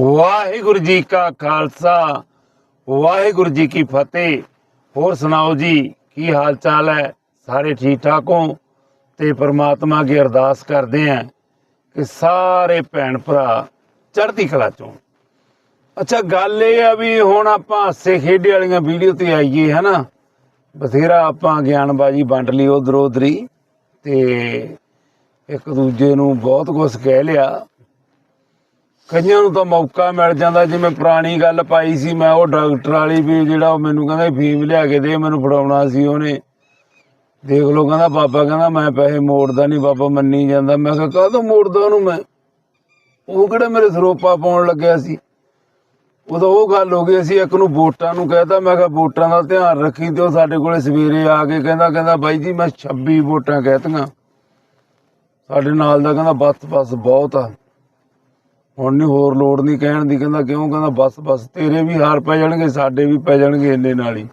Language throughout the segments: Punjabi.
ਵਾਹਿਗੁਰੂ ਜੀ ਕਾ ਖਾਲਸਾ, ਵਾਹਿਗੁਰੂ ਜੀ ਕੀ ਫਤਿਹ। ਹੋਰ ਸੁਣਾਓ ਜੀ, ਕੀ ਹਾਲ ਚਾਲ ਹੈ? ਸਾਰੇ ਠੀਕ ਠਾਕ ਹੋ? ਤੇ ਪ੍ਰਮਾਤਮਾ ਅੱਗੇ ਅਰਦਾਸ ਕਰਦੇ ਆਂ ਕਿ ਸਾਰੇ ਭੈਣ ਭਰਾ ਚੜ੍ਹਦੀ ਕਲਾ ਚੋਂ। ਅੱਛਾ, ਗੱਲ ਇਹ ਆ ਵੀ ਹੁਣ ਆਪਾਂ ਹਾਸੇ ਖੇਡੇ ਵਾਲੀਆਂ ਵੀਡੀਓ ਤੇ ਆਈਏ, ਹਨਾ? ਬਥੇਰਾ ਆਪਾਂ ਗਿਆਨਬਾਜੀ ਵੰਡ ਲਈ ਉਧਰ ਉਧਰੀ ਤੇ ਇੱਕ ਦੂਜੇ ਨੂੰ ਬਹੁਤ ਕੁਝ ਕਹਿ ਲਿਆ। ਕਈਆਂ ਨੂੰ ਤਾਂ ਮੌਕਾ ਮਿਲ ਜਾਂਦਾ, ਜਿਵੇਂ ਪੁਰਾਣੀ ਗੱਲ ਪਾਈ ਸੀ, ਮੈਂ ਉਹ ਡਾਕਟਰ ਵਾਲੀ ਵੀ ਜਿਹੜਾ ਉਹ ਮੈਨੂੰ ਕਹਿੰਦਾ ਫੀਮ ਲਿਆ ਕੇ ਦੇ, ਮੈਨੂੰ ਫੜਾਉਣਾ ਸੀ ਉਹਨੇ। ਦੇਖ ਲੋ ਕਹਿੰਦਾ ਬਾਬਾ ਕਹਿੰਦਾ ਮੈਂ ਪੈਸੇ ਮੋੜਦਾ ਨਹੀਂ, ਬਾਬਾ ਮੰਨੀ ਜਾਂਦਾ। ਮੈਂ ਕਿਹਾ, ਕਾਹਤੋਂ ਮੋੜਦਾ ਉਹਨੂੰ ਮੈਂ? ਉਹ ਕਿਹੜਾ ਮੇਰੇ ਸਰੋਪਾ ਪਾਉਣ ਲੱਗਿਆ ਸੀ? ਉਦੋਂ ਉਹ ਗੱਲ ਹੋ ਗਈ, ਅਸੀਂ ਇੱਕ ਨੂੰ ਵੋਟਾਂ ਨੂੰ ਕਹਿਤਾ, ਮੈਂ ਕਿਹਾ ਵੋਟਾਂ ਦਾ ਧਿਆਨ ਰੱਖੀ ਤੇ ਉਹ ਸਾਡੇ ਕੋਲੇ ਸਵੇਰੇ ਆ ਕੇ ਕਹਿੰਦਾ ਕਹਿੰਦਾ ਬਾਈ ਜੀ, ਮੈਂ 26 ਵੋਟਾਂ ਕਹਿਤੀਆਂ। ਸਾਡੇ ਨਾਲ ਦਾ ਕਹਿੰਦਾ ਬੱਸ ਬੱਸ ਬਹੁਤ ਆ। ਹੁਣ ਨਹੀਂ ਹੋਰ ਲੋੜ ਨਹੀਂ ਕਹਿਣ ਦੀ, ਕਹਿੰਦਾ ਕਿਉਂ? ਕਹਿੰਦਾ ਬਸ ਬਸ ਤੇਰੇ ਵੀ ਹਾਰ ਪੈ ਜਾਣਗੇ, ਸਾਡੇ ਵੀ ਪੈ ਜਾਣਗੇ ਇੰਨੇ ਨਾਲ ਹੀ।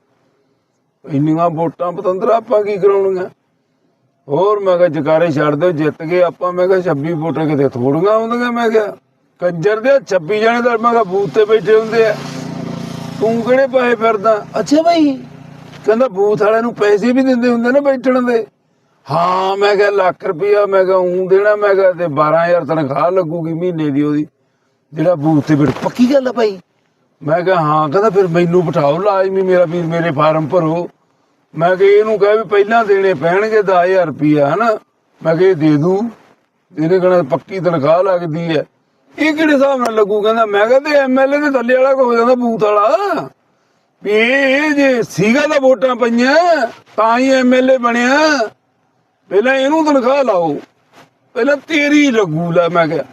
ਇੰਨੀਆਂ ਵੋਟਾਂ ਪਤੰਦਰਾ ਆਪਾਂ ਕੀ ਕਰਾਉਣੀਆਂ? ਹੋਰ ਮੈਂ ਕਿਹਾ ਜਕਾਰੇ ਛੱਡ ਦਿਓ, ਜਿੱਤ ਗਏ ਆਪਾਂ। ਮੈਂ ਕਿਹਾ 26 ਵੋਟਾਂ ਕਿਤੇ ਥੋੜੀਆਂ ਆਉਂਦੀਆਂ? ਮੈਂ ਕਿਹਾ ਕੰਜਰ ਦੇ 26 ਜਣੇ ਤਾਂ ਮੈਂ ਕਿਹਾ ਬੂਥ ਤੇ ਬੈਠੇ ਹੁੰਦੇ ਆ। ਤੂੰ ਕਿਹੜੇ ਪਾਏ ਫਿਰਦਾ? ਅੱਛਾ ਭਾਈ ਕਹਿੰਦਾ ਬੂਥ ਵਾਲਿਆਂ ਨੂੰ ਪੈਸੇ ਵੀ ਦਿੰਦੇ ਹੁੰਦੇ ਨੇ ਬੈਠਣ ਦੇ। ਹਾਂ, ਮੈਂ ਕਿਹਾ ਲੱਖ ਰੁਪਇਆ ਮੈਂ ਕਿਹਾ ਉਂ ਦੇਣਾ, ਮੈਂ ਕਿਹਾ ਤੇ 12000 ਤਨਖਾਹ ਲੱਗੂਗੀ ਮਹੀਨੇ ਦੀ ਉਹਦੀ। ਜਿਹੜਾ ਬੂਥ ਤੇ ਫਿਰ ਪੱਕੀ ਗੱਲ ਆ ਭਾਈ? ਮੈਂ ਕਿਹਾ, ਹਾਂ, ਕਹਿੰਦਾ ਫਿਰ ਮੈਨੂੰ ਬਿਠਾਓ, ਲਾਜ਼ਮੀ ਮੇਰਾ ਵੀਰ ਮੇਰੇ ਫਾਰਮ ਭਰੋ। ਮੈਂ ਕਿਹਾ, ਇਹਨੂੰ ਕਹੇ ਵੀ ਪਹਿਲਾਂ ਦੇਣੇ ਪੈਣਗੇ 10000 ਰੁਪਇਆ ਹਨਾ? ਮੈਂ ਕਿਹਾ ਦੇ ਦੂ। ਇਹਨੇ ਕਹਣਾ, ਪੱਕੀ ਤਨਖਾਹ ਲੱਗਦੀ ਹੈ ਇਹ ਕਿਹੜੇ ਹਿਸਾਬ ਨਾਲ ਲੱਗੂ? ਕਹਿੰਦਾ, ਮੈਂ ਕਹਿੰਦਾ ਐਮਐਲਏ ਦੇ ਥੱਲੇ ਵਾਲਾ ਕੋ ਹੋ ਜਾਂਦਾ ਬੂਥ ਵਾਲਾ। ਵੀ ਇਹ ਜੇ ਸੀਗਾ ਤਾਂ ਵੋਟਾਂ ਪਈਆਂ, ਤਾਂ ਹੀ ਐਮਐਲਏ ਬਣਿਆ। ਪਹਿਲਾਂ ਇਹਨੂੰ ਤਨਖਾਹ ਲਾਓ। ਪਹਿਲਾਂ ਤੇਰੀ ਲੱਗੂ ਲੈ, ਮੈਂ ਕਿਹਾ।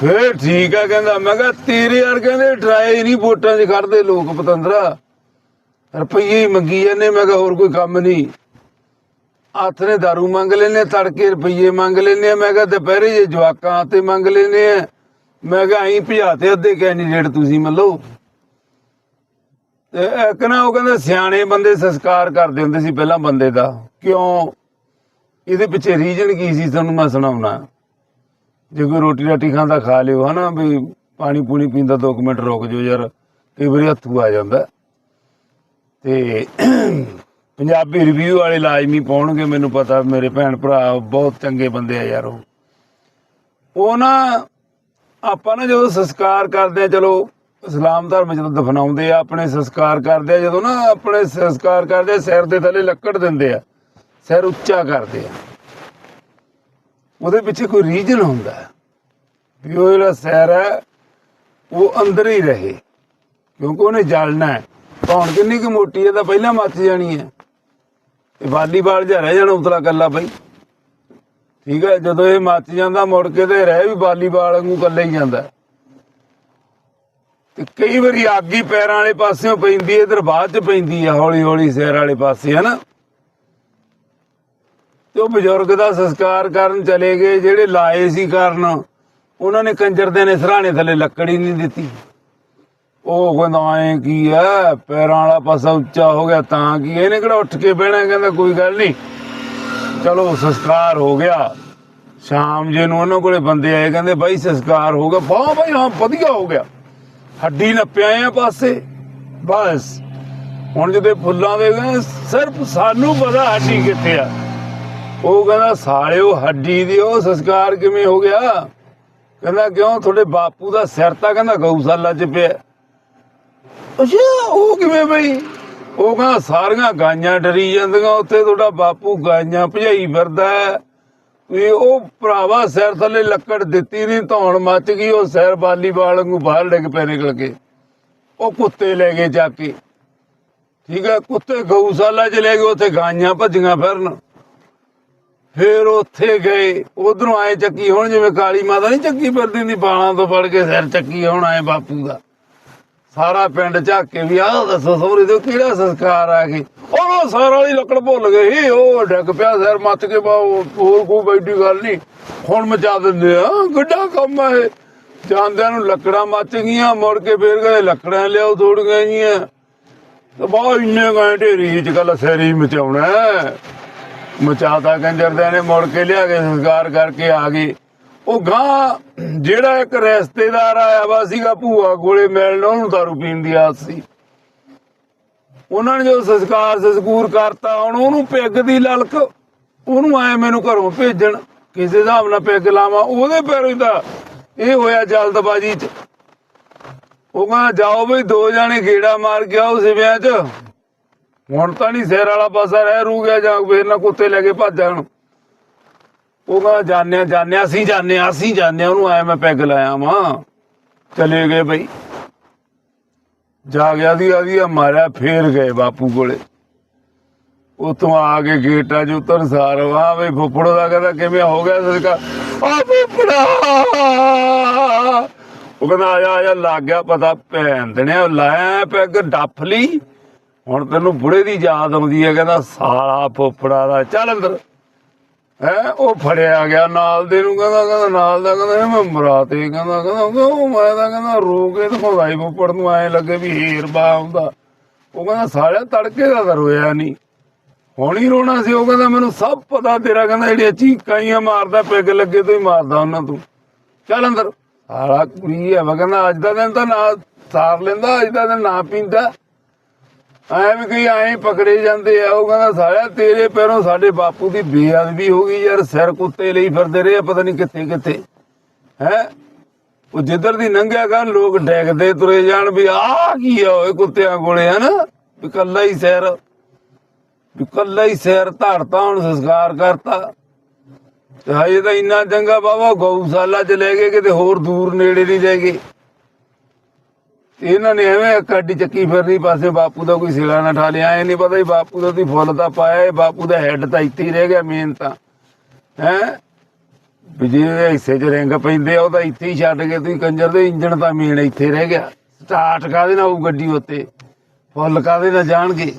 ਫੇਰ ਠੀਕ ਆ ਕਹਿੰਦਾ, ਮੈਂ ਕਿਹਾ ਤੇਰੇ ਯਾਰ ਕਹਿੰਦੇ ਟਰਾਏ ਨਹੀਂ, ਵੋਟਾਂ 'ਚ ਖੜਦੇ ਲੋਕ ਪਤੰਦਰਾ। ਰੁਪਈਏ ਹੀ ਮੰਗੀ ਜਾਂਦੇ, ਮੈਂ ਕਿਹਾ ਹੋਰ ਕੋਈ ਕੰਮ ਨਹੀਂ। ਹੱਥ ਨੇ दारू ਮੰਗ ਲੈਨੇ ਤੜਕੇ ਰੁਪਈਏ ਮੰਗ ਲੈਨੇ ਮੈਂ ਕਿਹਾ ਦੁਪਹਿਰੇ ਜੇ ਜਵਾਕਾਂ ਤੇ ਮੰਗ ਲੈਨੇ ਆ, ਮੈਂ ਕਿਹਾ ਐਂ ਭਜਾਤੇ ਅੱਧੇ ਕੈਂਡੀਡੇਟ ਤੁਸੀਂ ਮੱਲੋ ਤੇ ਇੱਕ ਨਾ ਉਹ ਕਹਿੰਦਾ ਸਿਆਣੇ ਬੰਦੇ ਸੰਸਕਾਰ ਕਰਦੇ ਹੁੰਦੇ ਸੀ ਪਹਿਲਾਂ ਬੰਦੇ ਦਾ। ਕਿਉਂ? ਇਹਦੇ ਪਿੱਛੇ ਰੀਜਨ ਕੀ ਸੀ? ਤੁਹਾਨੂੰ ਮੈਂ ਸੁਣਾਉਣਾ। ਜੇ ਕੋਈ ਰੋਟੀ ਰਾਟੀ ਖਾਂਦਾ ਖਾ ਲਿਓ, ਹਨਾ, ਵੀ ਪਾਣੀ ਪੂਣੀ ਪੀਂਦਾ 2 ਮਿੰਟ ਰੁਕ ਜਾਓ ਯਾਰ, ਕਈ ਵਾਰੀ ਹੱਥੂ ਆ ਜਾਂਦਾ। ਤੇ ਪੰਜਾਬੀ ਰਿਵਿਊ ਵਾਲੇ ਲਾਜ਼ਮੀ ਪਾਉਣਗੇ, ਮੈਨੂੰ ਪਤਾ, ਮੇਰੇ ਭੈਣ ਭਰਾ ਬਹੁਤ ਚੰਗੇ ਬੰਦੇ ਆ ਯਾਰ ਉਹ। ਉਹ ਨਾ, ਆਪਾਂ ਨਾ ਜਦੋਂ ਸੰਸਕਾਰ ਕਰਦੇ ਆ, ਚਲੋ, ਇਸਲਾਮ ਧਰਮ ਜਦੋਂ ਦਫਨਾਉਂਦੇ ਆ, ਆਪਣੇ ਸੰਸਕਾਰ ਕਰਦੇ ਆ, ਜਦੋਂ ਨਾ ਆਪਣੇ ਸੰਸਕਾਰ ਕਰਦੇ ਆ, ਸਿਰ ਦੇ ਥੱਲੇ ਲੱਕੜ ਦਿੰਦੇ ਆ, ਸਿਰ ਉੱਚਾ ਕਰਦੇ ਆ। ਉਹਦੇ ਪਿੱਛੇ ਕੋਈ ਰੀਜਨ ਹੁੰਦਾ ਹੈ ਵੀ ਉਹ ਜਿਹੜਾ ਸਿਰ ਹੈ, ਉਹ ਅੰਦਰ ਹੀ ਰਹੇ, ਕਿਉਂਕਿ ਉਹਨੇ ਜਲਣਾ ਹੈ। ਧੌਣ ਕਿੰਨੀ ਕੁ ਮੋਟੀ ਹੈ ਤਾਂ ਪਹਿਲਾਂ ਮੱਚ ਜਾਣੀ ਹੈ। ਇਹ ਵਾਲੀਬਾਲ ਜਿਹਾ ਰਹਿ ਜਾਣਾ ਉਤਲਾ ਕੱਲਾ ਬਈ। ਠੀਕ ਹੈ, ਜਦੋਂ ਇਹ ਮੱਚ ਜਾਂਦਾ, ਮੁੜ ਕੇ ਤੇ ਰਹਿ ਵੀ ਵਾਲੀਬਾਲ ਵਾਂਗੂ ਕੱਲਾ ਹੀ ਜਾਂਦਾ ਤੇ ਕਈ ਵਾਰੀ ਆਗੀ ਪੈਰਾਂ ਵਾਲੇ ਪਾਸਿਓਂ ਪੈਂਦੀ ਹੈ, ਇਧਰ ਬਾਅਦ ਚ ਪੈਂਦੀ ਹੈ ਹੌਲੀ ਹੌਲੀ ਸਿਰ ਵਾਲੇ ਪਾਸੇ, ਹੈ ਨਾ? ਤੇ ਉਹ ਬਜ਼ੁਰਗ ਦਾ ਸੰਸਕਾਰ ਕਰਨ ਚਲੇ ਗਏ, ਜਿਹੜੇ ਲਾਏ ਸੀ ਕਰਨ, ਉਹਨਾਂ ਨੇ ਕੰਜਰ ਦੇ ਨੇ ਸਰਾਣੇ ਥੱਲੇ ਲੱਕੜ ਹੀ ਨਹੀਂ ਦਿੱਤੀ। ਉਹ ਕਹਿੰਦਾ, ਐ ਕੀ ਐ? ਪੈਰਾਂ ਵਾਲਾ ਪਾਸਾ ਉੱਚਾ ਹੋ ਗਿਆ, ਤਾਂ ਕੀ ਇਹਨੇ ਕਿਹੜਾ ਉੱਠ ਕੇ ਬਹਿਣਾ? ਕਹਿੰਦਾ, ਕੋਈ ਗੱਲ ਨਹੀਂ। ਚਲੋ, ਸੰਸਕਾਰ ਹੋ ਗਿਆ। ਸ਼ਾਮ ਜੇ ਨੂੰ ਉਹਨਾਂ ਕੋਲੇ ਬੰਦੇ ਆਏ, ਕਹਿੰਦੇ, ਬਾਈ, ਸੰਸਕਾਰ ਹੋ ਗਿਆ। ਵਾਹ ਬਾਈ, ਹਾਂ, ਵਧੀਆ ਹੋ ਗਿਆ। ਹੱਡੀ ਨੱਪਿਆ ਆ ਪਾਸੇ। ਬਸ। ਹੁਣ ਜਦੋਂ ਫੁੱਲਾਂ ਦੇ ਸਿਰਫ ਸਾਨੂੰ ਪਤਾ ਹੱਡੀ ਕਿੱਥੇ ਆ। ਉਹ ਕਹਿੰਦਾ, ਸਾਲਿਓ, ਹੱਡੀ ਦਿਓ ਉਹ ਸੰਸਕਾਰ ਕਿਵੇਂ ਹੋ ਗਿਆ? ਕਹਿੰਦਾ, ਕਿਉਂ? ਤੁਹਾਡੇ ਬਾਪੂ ਦਾ ਸਿਰ ਤਾਂ ਕਹਿੰਦਾ ਗਊਸ਼ਾਲਾ 'ਚ ਪਿਆ। ਅੱਛਾ, ਉਹ ਕਿਵੇਂ ਬਈ? ਉਹ ਕਹਿੰਦਾ, ਸਾਰੀਆਂ ਗਾਈਆਂ ਡਰੀ ਜਾਂਦੀਆਂ, ਉੱਥੇ ਤੁਹਾਡਾ ਬਾਪੂ ਗਾਈਆਂ ਭਜਾਈ ਫਿਰਦਾ ਵੀ ਉਹ ਭਰਾਵਾ ਸਿਰ ਥੱਲੇ ਲੱਕੜ ਦਿੱਤੀ ਨਹੀਂ, ਧੌਣ ਮੱਚ ਗਈ, ਉਹ ਸਿਰ ਵਾਲੀਬਾਲ ਵਾਂਗੂ ਬਾਹਰ ਡਿੱਗ ਪੈ ਨਿਕਲ ਕੇ। ਉਹ ਕੁੱਤੇ ਲੈ ਗਏ ਜਾ ਕੇ। ਠੀਕ ਹੈ, ਕੁੱਤੇ ਗਊਸ਼ਾਲਾ ਚ ਲੈ ਗਏ ਉੱਥੇ ਗਾਈਆਂ ਭੱਜੀਆਂ ਫਿਰਨ। ਫੇਰ ਉੱਥੇ ਗਏ। ਉਧਰੋਂ ਆਏ ਚੱਕੀ, ਹੁਣ ਜਿਵੇਂ ਕਾਲੀ ਮਾਤਾ ਨਹੀਂ ਚੱਕੀ ਫਿਰਦੀ ਹੁੰਦੀ, ਬਾਲਾਂ ਤੋਂ ਫੜ ਕੇ ਸਿਰ ਚੱਕੀ ਹੁਣ ਆਏ ਬਾਪੂ ਦਾ। ਸਾਰਾ ਪਿੰਡ ਝਾਕ ਕੇ ਵੀ, ਆਹ ਦੱਸੋ ਸੋਹਰੇ ਦੇ ਕਿਹੜਾ ਸੰਸਕਾਰ ਆ ਗਏ। ਉਹ ਸਾਰਾ ਵਾਲੀ ਲੱਕੜ ਭੁੱਲ ਗਏ ਸੀ, ਉਹ ਡਿੱਗ ਪਿਆ ਸਿਰ, ਮੱਚ ਕੇ ਬਾ ਹੋਰ ਕੋਈ ਬੈਠੀ ਗੱਲ ਨਹੀਂ। ਹੁਣ ਮਚਾ ਦਿੰਦੇ ਆ ਗੱਡਾ ਕੰਮ ਆ ਇਹ। ਜਾਂਦਿਆਂ ਨੂੰ ਲੱਕੜਾਂ ਮੱਚ ਗਈਆਂ, ਮੁੜ ਕੇ ਫੇਰ ਗਏ ਲੱਕੜਾਂ ਲਿਆਓ, ਥੋੜੀਆਂ ਜੀਆਂ ਤੇ ਬਹੁਤ ਇੰਨੇ ਗਏ ਢੇਰੀ ਚ ਸਿਰ ਹੀ ਮਚਾਉਣਾ। ਮਚਾਤਾ ਕੰਜਰ ਨੇ, ਮੁੜ ਕੇ ਲਿਆ ਕੇ ਸੰਸਕਾਰ ਕਰਕੇ ਆ ਗਏ। ਉਹ ਗਾਂ ਜਿਹੜਾ ਇੱਕ ਰਿਸ਼ਤੇਦਾਰ ਆਇਆ ਵਾ ਸੀਗਾ ਭੂਆ ਕੋਲੇ, ਮਿਲਣ ਉਹਨੂੰ ਦਾਰੂ ਪੀਣ ਦੀ ਆਦਤ ਸੀ। ਉਹਨਾਂ ਨੇ ਜੋ ਸੰਸਕਾਰ ਸੰਸਕੂਰ ਕਰਤਾ, ਹੁਣ ਉਹਨੂੰ ਪੈਗ ਦੀ ਲਲਕ, ਉਹਨੂੰ ਆਏ ਮੈਨੂੰ ਘਰੋਂ ਭੇਜਣ, ਕਿਸੇ ਹਿਸਾਬ ਨਾਲ ਪਿੱਗ ਲਾਵਾਂ, ਉਹਦੇ ਪੈਰੋਂ ਦਾ ਇਹ ਹੋਇਆ ਜਲਦਬਾਜੀ ਚ। ਉਹ ਕਹਿੰਦਾ ਜਾਓ ਬਈ, ਦੋ ਜਾਣੇ ਗੇੜਾ ਮਾਰ ਗਿਆ ਆਓ ਸਿਵਿਆਂ ਚ। ਹੁਣ ਤਾਂ ਨਹੀਂ ਸਿਰ ਵਾਲਾ ਪਾਸਾ ਰਹਿ ਰੂ ਗਿਆ ਜਾਂ ਫੇਰ ਨਾ ਕੁੱਤੇ ਲੈ ਕੇ ਭੱਜ ਜਾਣ। ਉਹ ਕਹਿੰਦਾ, ਜਾਣਿਆ ਜਾਣਿਆ, ਅਸੀਂ ਜਾਣਿਆ ਅਸੀਂ ਜਾਣਿਆ, ਉਹਨੂੰ ਆਇਆ ਮੈਂ ਪੈਗ ਲਾਇਆ ਵਾਂ। ਚਲੇ ਗਏ ਬਈ। ਜਾ ਗਿਆ ਦੀ ਆਦੀ ਮਾਰਿਆ, ਫੇਰ ਗਏ ਬਾਪੂ ਕੋਲੇ। ਉਤੋਂ ਆ ਕੇ ਗੇਟਾਂ 'ਚ ਉਤਰ ਸਾਰ ਵਾਹ ਵੇ ਫੁੱਫੜੋ ਦਾ ਕਹਿੰਦਾ, ਕਿਵੇਂ ਹੋ ਗਿਆ ਸਦਕਾ? ਆ ਫੁੱਫੜਾ! ਉਹ ਕਹਿੰਦਾ ਆਇਆ ਆਇਆ ਲੱਗ ਗਿਆ ਪਤਾ, ਭੈਣ ਦਣੇ ਲਾਇਆ ਪੈਗ ਡੱਫ ਲਈ। ਹੁਣ ਤੈਨੂੰ ਬੁੜੇ ਦੀ ਯਾਦ ਆਉਂਦੀ ਹੈ, ਕਹਿੰਦਾ ਸਾਲਾ ਫੁੱਫੜਾ ਦਾ, ਚੱਲ ਅੰਦਰ। ਹੈ, ਉਹ ਫੜਿਆ ਗਿਆ ਨਾਲ ਦੇ ਨੂੰ, ਕਹਿੰਦਾ ਕਹਿੰਦਾ, ਨਾਲ ਦਾ, ਕਹਿੰਦਾ ਮੈਂ ਮਰਾਤੇ, ਕਹਿੰਦਾ ਕਹਿੰਦਾ, ਉਹ ਮੈਂ ਤਾਂ ਕਹਿੰਦਾ ਰੋ ਕੇ ਤੇ ਭਵਾਈ ਫੁੱਫੜ ਨੂੰ, ਐ ਲੱਗੇ ਵੀ ਹੀਰ ਬਾ ਆਉਂਦਾ ਉਹ ਕਹਿੰਦਾ, ਸਾਲਿਆ, ਤੜਕੇ ਦਾ ਤਾਂ ਰੋਇਆ ਨਹੀਂ ਹੁਣ ਹੀ ਰੋਣਾ ਸੀ, ਉਹ ਕਹਿੰਦਾ, ਮੈਨੂੰ ਸਭ ਪਤਾ ਤੇਰਾ, ਕਹਿੰਦਾ, ਜਿਹੜੀਆਂ ਚੀਕਾਂ ਹੀ ਮਾਰਦਾ, ਪੈਗ ਲੱਗੇ ਤੋਂ ਹੀ ਮਾਰਦਾ ਉਹਨਾਂ ਤੂੰ। ਚੱਲ ਅੰਦਰ। ਸਾਲਾ ਕੁੜੀ ਹੈ ਕਹਿੰਦਾ, ਅੱਜ ਦਾ ਦਿਨ ਤਾਂ ਨਾ ਸਾਰ ਲੈਂਦਾ, ਅੱਜ ਦਾ ਦਿਨ ਨਾ ਪੀਂਦਾ। ਐ ਕਈ ਐਂ ਪਕੜੇ ਜਾਂਦੇ ਆ ਉਹ ਕਹਿੰਦਾ ਸਾਲਿਆ ਤੇਰੇ ਪੈਰੋਂ ਸਾਡੇ ਬਾਪੂ ਦੀ ਬੇਅਦਬੀ ਹੋ ਗਈ ਯਾਰ ਸਿਰ ਕੁੱਤੇ ਲਈ ਫਿਰਦੇ ਰਹੇ ਆ, ਪਤਾ ਨਹੀਂ ਕਿੱਥੇ ਕਿੱਥੇ। ਹੈ? ਉਹ ਜਿੱਧਰ ਦੀ ਲੰਘਿਆ ਕਰ ਲੋਕ ਡੈਗਦੇ ਤੁਰੇ ਜਾਣ ਵੀ ਆਹ ਕੀ ਆ ਓਏ ਕੁੱਤਿਆਂ ਕੋਲੇ ਹਨਾ? ਵੀ ਕੱਲਾ ਹੀ ਸਿਰ ਵੀ ਕੱਲਾ ਹੀ ਸਿਰ ਧੜਤਾ ਹੁਣ ਸੰਸਕਾਰ ਕਰਤਾ। ਤੇ ਹਜੇ ਤਾਂ ਇੰਨਾ ਚੰਗਾ ਬਾਬਾ ਗਊਸ਼ਾਲਾ ਚ ਲੈ ਗਏ ਕਿਤੇ ਹੋਰ ਦੂਰ ਨੇੜੇ ਨਹੀਂ ਲੈ ਗਏ। ਇਹਨਾਂ ਨੇ ਐਵੇਂ ਕੱਢੀ ਚੱਕੀ ਫਿਰਨੀ, ਪਾਸੇ ਬਾਪੂ ਦਾ ਕੋਈ ਸਿਲਾ ਨਾ ਠਾ ਲਿਆ, ਐ ਨਹੀਂ ਪਤਾ ਹੀ ਬਾਪੂ ਦਾ ਤੁਸੀਂ ਫੁੱਲ ਤਾਂ ਪਾਇਆ ਇਹ ਬਾਪੂ ਦਾ ਹੈੱਡ ਤਾਂ ਇੱਥੇ ਹੀ ਰਹਿ ਗਿਆ ਮੇਨ ਤਾਂ। ਹੈ? ਵੀ ਜਿਹਦੇ ਹਿੱਸੇ 'ਚ ਰਿੰਗ ਪੈਂਦੇ ਆ, ਉਹ ਤਾਂ ਇੱਥੇ ਹੀ ਛੱਡ ਕੇ ਤੁਸੀਂ ਕੰਜਰ ਦੇ ਇੰਜਣ ਤਾਂ ਮੇਨ ਇੱਥੇ ਰਹਿ ਗਿਆ। ਸਟਾਰਟ ਕਾਦੇ ਨਾ ਉਹ ਗੱਡੀ ਉੱਤੇ? ਫੁੱਲ ਕਾਦੇ ਨਾ ਜਾਣਗੇ?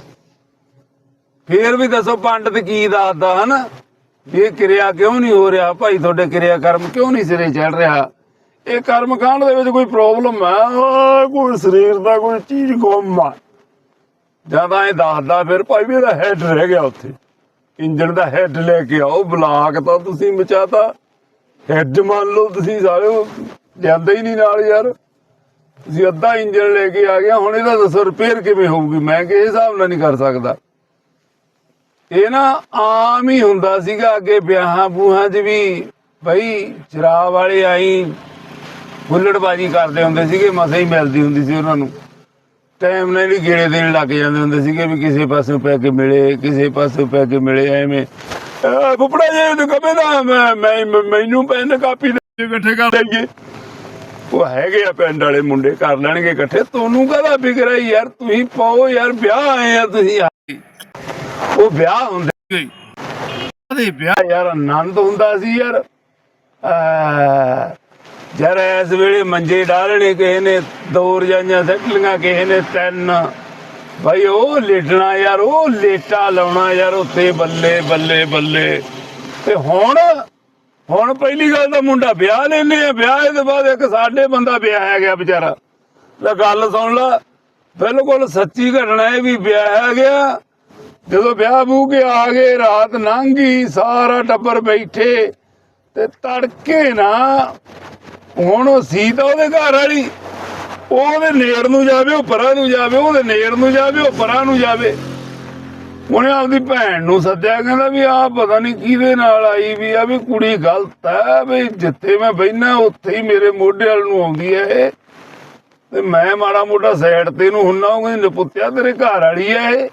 ਫੇਰ ਵੀ ਦੱਸੋ ਪੰਡਤ ਕੀ ਦੱਸਦਾ, ਹਨਾ? ਇਹ ਕਿਰਿਆ ਕਿਉਂ ਨਹੀਂ ਹੋ ਰਿਹਾ? ਭਾਈ ਤੁਹਾਡੇ ਕਿਰਿਆ ਕਰਮ ਕਿਉਂ ਨਹੀਂ ਸਿਰੇ ਚੜ ਰਿਹਾ? ਇਹ ਕਰਮ ਕਾਂਡ ਦੇ ਵਿੱਚ ਕੋਈ ਪ੍ਰੋਬਲਮ ਹੈ? ਕੋਈ ਸਰੀਰ ਦਾ ਕੋਈ ਚੀਜ਼ ਗੁੰਮ ਆ। ਜ਼ਿਆਦਾ ਇਹ ਦੱਸਦਾ ਫਿਰ, ਭਾਈ ਵੀ ਇਹਦਾ ਹੈਡ ਰਹਿ ਗਿਆ ਉੱਥੇ। ਇੰਜਣ ਦਾ ਹੈਡ ਲੈ ਕੇ ਆਓ ਬਲਾਕ ਤਾਂ ਤੁਸੀਂ ਮਚਾਤਾ। ਹੈਡ ਮੰਨ ਲਓ ਤੁਸੀਂ ਸਾਰੇ ਲਿਆਂਦਾ ਹੀ ਨਹੀਂ ਨਾਲ ਯਾਰ। ਤੁਸੀਂ ਅੱਧਾ ਇੰਜਣ ਲੈ ਕੇ ਆ ਗਿਆ ਹੁਣ ਇਹਦਾ ਦੱਸੋ ਰਿਪੇਅਰ ਕਿਵੇਂ ਹੋਊਗੀ? ਮੈਂ ਕਿਸੇ ਹਿਸਾਬ ਨਾਲ ਨਹੀਂ ਕਰ ਸਕਦਾ। ਇਹ ਨਾ ਆਮ ਹੀ ਹੁੰਦਾ ਸੀਗਾ ਅੱਗੇ ਵਿਆਹਾਂ ਬੂਹਾਂ 'ਚ ਵੀ, ਬਈ ਸ਼ਰਾਬ ਵਾਲੇ ਆਈ ਬੁੱਲੜਬਾਜੀ ਕਰਦੇ ਹੁੰਦੇ ਸੀਗੇ, ਮਸੇ ਹੀ ਮਿਲਦੀ ਹੁੰਦੀ ਸੀ ਉਹਨਾਂ ਨੂੰ। ਟਾਈਮ ਨਾਲ ਹੀ ਗੇੜੇ ਦੇਣ ਲੱਗ ਜਾਂਦੇ ਹੁੰਦੇ ਸੀਗੇ ਵੀ ਕਿਸੇ ਪਾਸੋਂ ਪੈ ਕੇ ਮਿਲੇ, ਕਿਸੇ ਪਾਸੋਂ ਪੈ ਕੇ ਮਿਲੇ, ਐਵੇਂ। ਅਹ ਫੁੱਫੜਾ ਨੂੰ ਕਹੇ ਨਾ ਮੈਂ- ਮੈਨੂੰ ਪੈਨ ਕਾਪੀ ਦੇ ਇਕੱਠੇ ਕਰ ਲਈਏ। ਉਹ ਹੈਗੇ ਆ ਪਿੰਡ ਵਾਲੇ ਮੁੰਡੇ, ਕਰ ਲੈਣਗੇ ਇਕੱਠੇ। ਤੁਹਾਨੂੰ ਕਹਦਾ ਫਿਕਰ ਹੈ ਯਾਰ? ਤੁਸੀਂ ਪਾਓ ਯਾਰ, ਵਿਆਹ ਆਏ ਆ ਤੁਸੀਂ। ਉਹ ਵਿਆਹ ਹੁੰਦੇ ਸੀ ਉਹਦੇ ਵਿਆਹ, ਯਾਰ, ਆਨੰਦ ਹੁੰਦਾ ਸੀ ਯਾਰ। ਆ ਜਰ ਇਸ ਵੇਲੇ ਮੰਜੇ ਡਾਲਣੇ ਕਿਸੇ ਨੇ, ਦੋ ਰਜਾਈਆਂ ਸੱਟਲੀਆਂ ਕਿਸੇ ਨੇ ਤਿੰਨ। ਭਾਈ ਉਹ ਲੇਟਣਾ ਯਾਰ, ਉਹ ਲੇਟਾ ਲਾਉਣਾ ਯਾਰ ਉੱਤੇ ਬੱਲੇ ਬੱਲੇ ਬੱਲੇ। ਤੇ ਹੁਣ ਹੁਣ ਪਹਿਲੀ ਗੱਲ ਤਾਂ ਮੁੰਡਾ ਵਿਆਹ ਲੈਨੇ ਆ, ਵਿਆਹ ਦੇ ਬਾਅਦ ਇੱਕ ਸਾਡੇ ਬੰਦਾ ਵਿਆਹਿਆ ਗਿਆ ਵਿਚਾਰਾ। ਲੈ ਗੱਲ ਸੁਣ ਲੈ, ਬਿਲਕੁਲ ਸੱਚੀ ਘਟਨਾ ਇਹ ਵੀ ਵਿਆਹਿਆ ਗਿਆ ਜਦੋਂ ਵਿਆਹ ਬੂ ਕੇ ਆ ਗਏ, ਰਾਤ ਲੰਘ ਗਈ, ਸਾਰਾ ਟੱਬਰ ਬੈਠੇ, ਤੇ ਤੜਕੇ ਨਾ ਹੁਣ ਉਹ ਸੀ ਤਾਂ ਉਹਦੇ ਘਰ ਵਾਲੀ, ਉਹ ਉਹਦੇ ਨੇੜ ਨੂੰ ਜਾਵੇ, ਉਹ ਪਰਾਂ ਨੂੰ ਜਾਵੇ ਉਹਦੇ ਨੇੜ ਨੂੰ ਜਾਵੇ, ਉਹ ਪਰਾਂ ਨੂੰ ਜਾਵੇ। ਉਹਨੇ ਆਪਦੀ ਭੈਣ ਨੂੰ ਸੱਦਿਆ, ਕਹਿੰਦਾ ਵੀ ਆ ਪਤਾ ਨਹੀਂ ਕਿਹਦੇ ਨਾਲ ਆਈ ਵੀ ਆ, ਵੀ ਕੁੜੀ ਗਲਤ ਹੈ ਵੀ ਜਿੱਥੇ ਮੈਂ ਬੈਠਾ ਉੱਥੇ ਹੀ ਮੇਰੇ ਮੋਢੇ ਵਾਲ ਨੂੰ ਆਉਂਦੀ ਹੈ ਇਹ। ਤੇ ਮੈਂ ਮਾੜਾ ਮੋਟਾ ਸਾਈਡ ਤੇ ਨੂੰ ਹੁੰਨਾ, ਉਹ ਕਹਿੰਦੀ, ਨਪੁੱਤਿਆ ਤੇਰੇ ਘਰ ਵਾਲੀ ਹੈ ਇਹ।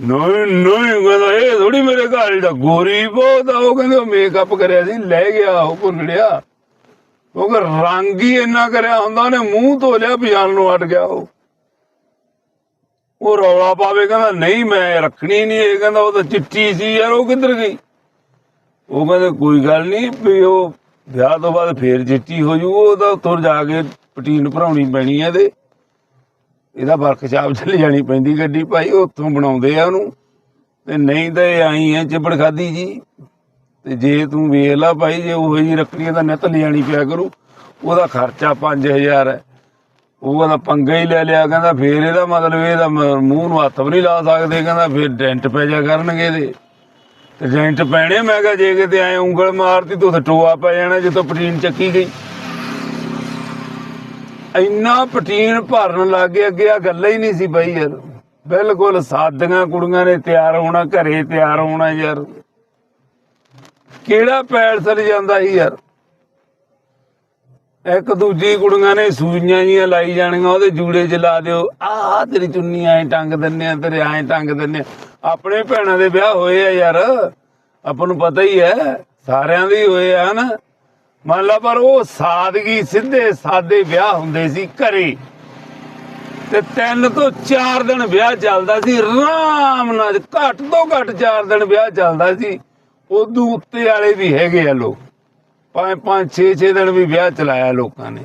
ਨਹੀਂ ਨਹੀਂ, ਕਹਿੰਦਾ, ਇਹ ਥੋੜੀ ਮੇਰੇ ਘਰ ਵਾਲੀ ਦਾ ਗੋਰੀ ਬਹੁਤ ਆ, ਉਹ ਕਹਿੰਦੇ, ਉਹ ਮੇਕਅਪ ਕਰਿਆ ਸੀ, ਲੈ ਗਿਆ, ਉਹ ਭੁੱਲੜਿਆ ਕਿਉਂਕਿ ਰੰਗ ਹੀ ਇੰਨਾ ਕਰਿਆ ਹੁੰਦਾ, ਉਹਨੇ ਮੂੰਹ ਧੋ ਲਿਆ ਪਛਾਣ ਨੂੰ ਅਟ ਗਿਆ ਉਹ। ਉਹ ਰੌਲਾ ਪਾਵੇ, ਕਹਿੰਦਾ, ਨਹੀਂ, ਮੈਂ ਰੱਖਣੀ ਨਹੀਂ ਇਹ। ਕਹਿੰਦਾ, ਉਹ ਤਾਂ ਚਿੱਟੀ ਸੀ ਯਾਰ, ਉਹ ਕਿੱਧਰ ਗਈ? ਉਹ ਕਹਿੰਦੇ, ਕੋਈ ਗੱਲ ਨਹੀਂ, ਵੀ ਉਹ ਵਿਆਹ ਤੋਂ ਬਾਅਦ ਫੇਰ ਚਿੱਟੀ ਹੋ ਜੂ ਉਹਦਾ ਉੱਥੋਂ ਜਾ ਕੇ ਪਟੀਨ ਭਰਾਉਣੀ ਪੈਣੀ ਹੈ ਇਹਦੇ। ਇਹਦਾ ਵਰਕਸ਼ਾਪ ਚ ਜਾਣੀ ਪੈਂਦੀ ਗੱਡੀ, ਭਾਈ, ਉੱਥੋਂ ਬਣਾਉਂਦੇ ਆ ਉਹਨੂੰ। ਤੇ ਨਹੀਂ ਤਾਂ ਇਹ ਆਈ ਹੈ ਚਿਬੜ ਖਾਦੀ ਜੀ। ਤੇ ਜੇ ਤੂੰ ਵੇਖ ਲਾ ਭਾਈ, ਜੇ ਉਹ ਜੀ ਰੱਖੜੀਆਂ ਦਾ ਨਿੱਤ ਲਿਆਣੀ ਪਿਆ ਕਰੂ। ਉਹਦਾ ਖਰਚਾ 5000 ਹੈ। ਉਹ ਕਹਿੰਦਾ ਪੰਗਾ ਹੀ ਲੈ ਲਿਆ, ਕਹਿੰਦਾ ਫੇਰ ਇਹਦਾ ਮਤਲਬ ਇਹਦਾ ਮੂੰਹ ਨੂੰ ਹੱਥ ਵੀ ਨਹੀਂ ਲਾ ਸਕਦੇ, ਕਹਿੰਦਾ ਫੇਰ ਡੈਂਟ ਪੈ ਜਾ ਕਰਨਗੇ ਇਹਦੇ ਤੇ ਜੈਂਟ ਪੈਣੇ, ਮੈਂ ਕਿਹਾ ਜੇ ਕਿਤੇ ਐ ਉਂਗਲ ਮਾਰਤੀ ਤਾਂ ਟੋਆ ਪੈ ਜਾਣਾ ਜਦੋਂ ਪਟੀਨ ਚੱਕੀ ਗਈ। ਇੰਨਾ ਪਟੀਨ ਭਰਨ ਲੱਗ ਗਿਆ ਅੱਗੇ ਆ ਗੱਲਾਂ ਹੀ ਨਹੀਂ ਸੀ ਬਈ ਯਾਰ। ਬਿਲਕੁਲ ਸਾਦੀਆਂ ਕੁੜੀਆਂ ਨੇ ਤਿਆਰ ਹੋਣਾ, ਘਰੇ ਤਿਆਰ ਹੋਣਾ ਯਾਰ। ਕਿਹੜਾ ਪੈਲਸਰ ਜਾਂਦਾ ਸੀ ਯਾਰ? ਇੱਕ ਦੂਜੀ ਕੁੜੀਆਂ ਨੇ ਸੂਈਆਂ ਜੀਆਂ ਲਾਈ ਜਾਣੀਆਂ, ਉਹਦੇ ਜੂੜੇ 'ਚ ਲਾ ਦਿਓ। ਆਹ ਤੇਰੀ ਚੁੰਨੀ ਐਂ ਟੰਗ ਦਿੰਨੇ ਆ, ਤੇਰੇ ਐਂ ਟੰਗ ਦਿੰਨੇ ਆਪਣੇ ਭੈਣਾਂ ਦੇ ਵਿਆਹ ਹੋਏ ਆ ਯਾਰ। ਆਪਾਂ ਨੂੰ ਪਤਾ ਹੀ ਹੈ, ਸਾਰਿਆਂ ਦੇ ਹੋਏ ਆ ਨਾ। ਮੰਨ ਲਾ ਪਰ ਉਹ ਸਾਦਗੀ, ਸਿੱਧੇ ਸਾਦੇ ਵਿਆਹ ਹੁੰਦੇ ਸੀ ਘਰੇ। ਤੇ ਤਿੰਨ ਤੋਂ ਚਾਰ ਦਿਨ ਵਿਆਹ ਚੱਲਦਾ ਸੀ, ਆਰਾਮ ਨਾਲ, ਘੱਟ ਤੋਂ ਘੱਟ ਚਾਰ ਦਿਨ ਵਿਆਹ ਚੱਲਦਾ ਸੀ। ਉਦੋਂ ਉੱਤੇ ਵਾਲੇ ਵੀ ਹੈਗੇ ਆ ਲੋਕ। ਪੰਜ ਪੰਜ 6 6 ਦਿਨ ਵੀ ਵਿਆਹ ਚਲਾਇਆ ਲੋਕਾਂ ਨੇ।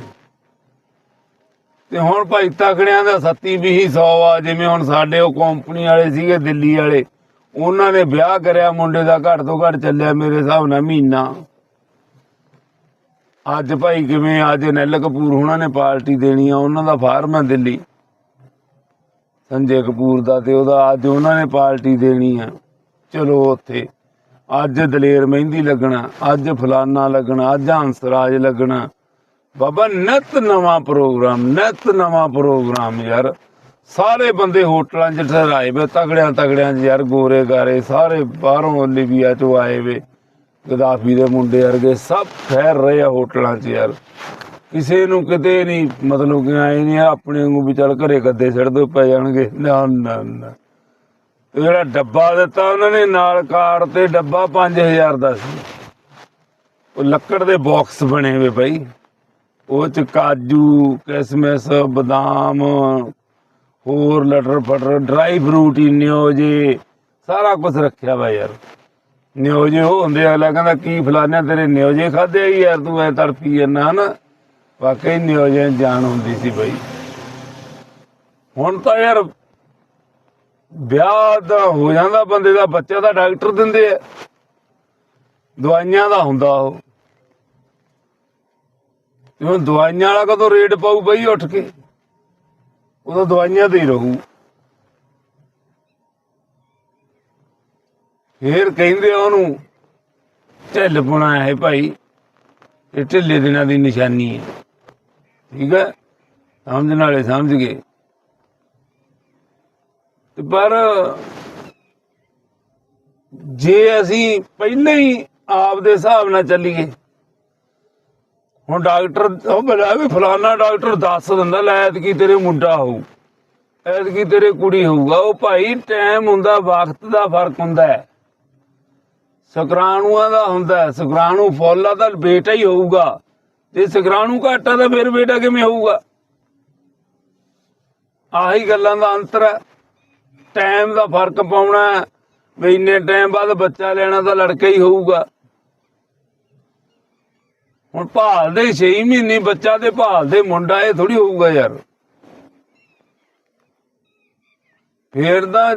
ਤੇ ਹੁਣ ਭਾਈ ਤਕੜਿਆਂ ਦਾ ਸੱਤੀ ਵੀ ਹੀ 100 ਆ, ਜਿਵੇਂ ਹੁਣ ਸਾਡੇ ਉਹ ਕੰਪਨੀ ਵਾਲੇ ਸੀਗੇ, ਦਿੱਲੀ ਵਾਲੇ। ਉਹਨਾਂ ਨੇ ਵਿਆਹ ਕਰਿਆ, ਮੁੰਡੇ ਦਾ ਘੱਟ ਤੋਂ ਘੱਟ ਚੱਲਿਆ ਮੇਰੇ ਹਿਸਾਬ ਨਾਲ ਮਹੀਨਾ। ਅੱਜ ਭਾਈ ਕਿਵੇਂ ਅੱਜ ਨੈਲ ਕਪੂਰ ਉਹਨਾਂ ਨੇ ਪਾਰਟੀ ਦੇਣੀ ਆ, ਉਹਨਾਂ ਦਾ ਫਾਰਮ ਹੈ ਦਿੱਲੀ। ਸੰਜੇ ਕਪੂਰ ਦਾ ਤੇ ਉਹਦਾ ਅੱਜ ਉਹਨਾਂ ਨੇ ਪਾਰਟੀ ਦੇਣੀ ਆ। ਚਲੋ ਉੱਥੇ। ਅੱਜ ਦਲੇਰ ਮਹਿੰਦੀ ਲੱਗਣਾ, ਅੱਜ ਫਲਾਨਾ ਲੱਗਣਾ, ਅੱਜ ਹੰਸਰਾਜ ਲੱਗਣਾ। ਬਾਬਾ, ਨਿਤ ਨਵਾਂ ਪ੍ਰੋਗਰਾਮ, ਨਿਤ ਨਵਾਂ ਪ੍ਰੋਗਰਾਮ ਯਾਰ। ਸਾਰੇ ਬੰਦੇ ਹੋਟਲਾਂ 'ਚ ਠਹਿਰਾਏ ਵੇ, ਤਗੜਿਆਂ ਤਗੜਿਆਂ 'ਚ ਯਾਰ, ਗੋਰੇ ਗਾਰੇ, ਸਾਰੇ ਬਾਹਰੋਂ ਲਿਬੀਆ 'ਚੋਂ ਆਏ ਵੇ। ਗਦਾਫੀ ਦੇ ਮੁੰਡੇ ਵਰਗੇ ਸਭ ਫੈਰ ਰਹੇ ਆ ਹੋਟਲਾਂ 'ਚ ਯਾਰ। ਕਿਸੇ ਨੂੰ ਕਿਤੇ ਨਹੀਂ, ਮਤਲਬ ਕਿ ਆਏ ਨਹੀਂ ਆਪਣੇ ਨੂੰ ਵੀ ਚੱਲ ਘਰੇ ਕੱਦੇ ਛੱਡ ਦੋ, ਪੈ ਜਾਣਗੇ। ਨਾ ਨਾ ਨਾ। ਜਿਹੜਾ ਡੱਬਾ ਦਿੱਤਾ ਉਹਨਾਂ ਨੇ, ਨਾਲ ਕਾਰ ਤੇ ਡੱਬਾ 5000 ਦਾ ਸੀ। ਉਹ ਲੱਕੜ ਦੇ ਬਾਕਸ ਬਣੇ ਹੋਏ ਬਈ। ਉਹ ਚ ਕਾਜੂ, ਕਿਸਮਿਸ, ਬਦਾਮ, ਹੋਰ ਲਟਰ ਫਟਰ ਡਰਾਈ ਫਰੂਟ ਹੀ ਨਿਓਜੇ ਸਾਰਾ ਕੁਝ ਰੱਖਿਆ ਵਾ ਯਾਰ। ਨਿਓਜੇ ਉਹ ਹੁੰਦੇ ਅਗਲਾ ਕਹਿੰਦਾ, ਕੀ ਫਲਾਨਿਆ ਤੇਰੇ ਨਿਓਜੇ ਖਾਦੇ ਆ ਯਾਰ, ਤੂੰ ਐ ਤੜਫੀ ਜਾਂਦਾ ਹਨਾ? ਵਾਕਈ ਨਿਓਜੇ ਜਾਣ ਹੁੰਦੀ ਸੀ ਬਈ। ਹੁਣ ਤਾਂ ਯਾਰ ਵਿਆਹ ਦਾ ਹੋ ਜਾਂਦਾ, ਬੰਦੇ ਦਾ ਬੱਚਾ ਦਾ ਡਾਕਟਰ ਦਿੰਦੇ ਆ। ਦਵਾਈਆਂ ਦਾ ਹੁੰਦਾ ਉਹ। ਤੇ ਦਵਾਈਆਂ ਵਾਲਾ ਕਦੋਂ ਰੇਟ ਪਾਊ ਬਈ ਉੱਠ ਕੇ, ਉਦੋਂ ਦਵਾਈਆਂ ਤੇ ਹੀ ਰਹੂ। ਫੇਰ ਕਹਿੰਦੇ ਉਹਨੂੰ, ਢਿੱਲ ਪੁਣਾ ਹੈ ਭਾਈ, ਇਹ ਢਿੱਲੇ ਦਿਨਾਂ ਦੀ ਨਿਸ਼ਾਨੀ ਹੈ। ਠੀਕ ਹੈ? ਸਮਝਣ ਵਾਲੇ ਸਮਝ ਗਏ। ਪਰ ਜੇ ਅਸੀਂ ਪਹਿਲਾਂ ਹੀ ਆਪ ਦੇ ਹਿਸਾਬ ਨਾਲ ਚੱਲੀਏ, ਹੁਣ ਡਾਕਟਰ ਉਹ ਬਲਾ ਵੀ ਫਲਾਨਾ ਡਾਕਟਰ ਦੱਸ ਦਿੰਦਾ, ਲੈ ਐਤਕੀ ਤੇਰੇ ਮੁੰਡਾ ਹੋਊ, ਐਤਕੀ ਤੇਰੇ ਕੁੜੀ ਹੋਊਗਾ। ਉਹ ਭਾਈ ਟਾਈਮ ਹੁੰਦਾ, ਵਕਤ ਦਾ ਫ਼ਰਕ ਹੁੰਦਾ ਹੈ। ਸ਼ੁਕਰਾਣੂਆਂ ਦਾ ਹੁੰਦਾ ਹੈ, ਸ਼ੁਕਰਾਣੂ ਫੁੱਲ ਆ ਤਾਂ ਬੇਟਾ ਹੀ ਹੋਊਗਾ। ਜੇ ਸ਼ਕਰਾਣੂ ਘਾਟਾ ਤਾਂ ਫਿਰ ਬੇਟਾ ਕਿਵੇਂ ਹੋਊਗਾ? ਆਹੀ ਗੱਲਾਂ ਦਾ ਅੰਤਰ ਹੈ। ਟਾਈਮ ਦਾ ਫ਼ਰਕ ਪਾਉਣਾ ਹੈ, ਵੀ ਇੰਨੇ ਟਾਈਮ ਬਾਅਦ ਬੱਚਾ ਲੈਣਾ ਤਾਂ ਲੜਕਾ ਹੀ ਹੋਊਗਾ। ਹੁਣ ਭਾਲਦੇ 6 ਮਹੀਨੇ ਬੱਚਾ ਤੇ ਭਾਲਦੇ ਮੁੰਡਾ ਇਹ ਥੋੜੀ ਹੋਊਗਾ ਯਾਰ। ਫੇਰ ਤਾਂ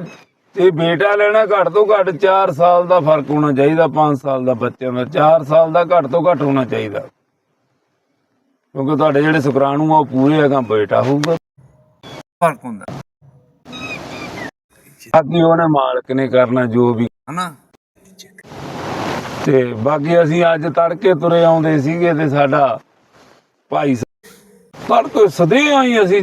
ਇਹ ਬੇਟਾ ਲੈਣਾ ਘੱਟ ਤੋਂ ਘੱਟ 4 ਸਾਲ ਦਾ ਫ਼ਰਕ ਹੋਣਾ ਚਾਹੀਦਾ 5 ਸਾਲ ਦਾ ਬੱਚਿਆਂ ਦਾ। 4 ਸਾਲ ਦਾ ਘੱਟ ਤੋਂ ਘੱਟ ਹੋਣਾ ਚਾਹੀਦਾ। ਕਿਉਂਕਿ ਤੁਹਾਡੇ ਜਿਹੜੇ ਸ਼ੁਕਰਾਣੂ ਆ ਉਹ ਪੂਰੇ ਹੈਗਾ ਬੇਟਾ ਹੋਊਗਾ। ਫ਼ਰਕ ਹੁੰਦਾ। ਬਾਕੀ ਉਹਨੇ ਮਾਲਕ ਨੇ ਕਰਨਾ ਜੋ ਵੀ। ਹਨਾ? ਤੇ ਬਾਕੀ ਅਸੀਂ ਅੱਜ ਤੜਕੇ ਤੁਰੇ ਆਉਂਦੇ ਸੀਗੇ ਤੇ ਸਾਡਾ ਭਾਈ ਤੜਕੇ ਸਦੇ ਆਈ ਅਸੀਂ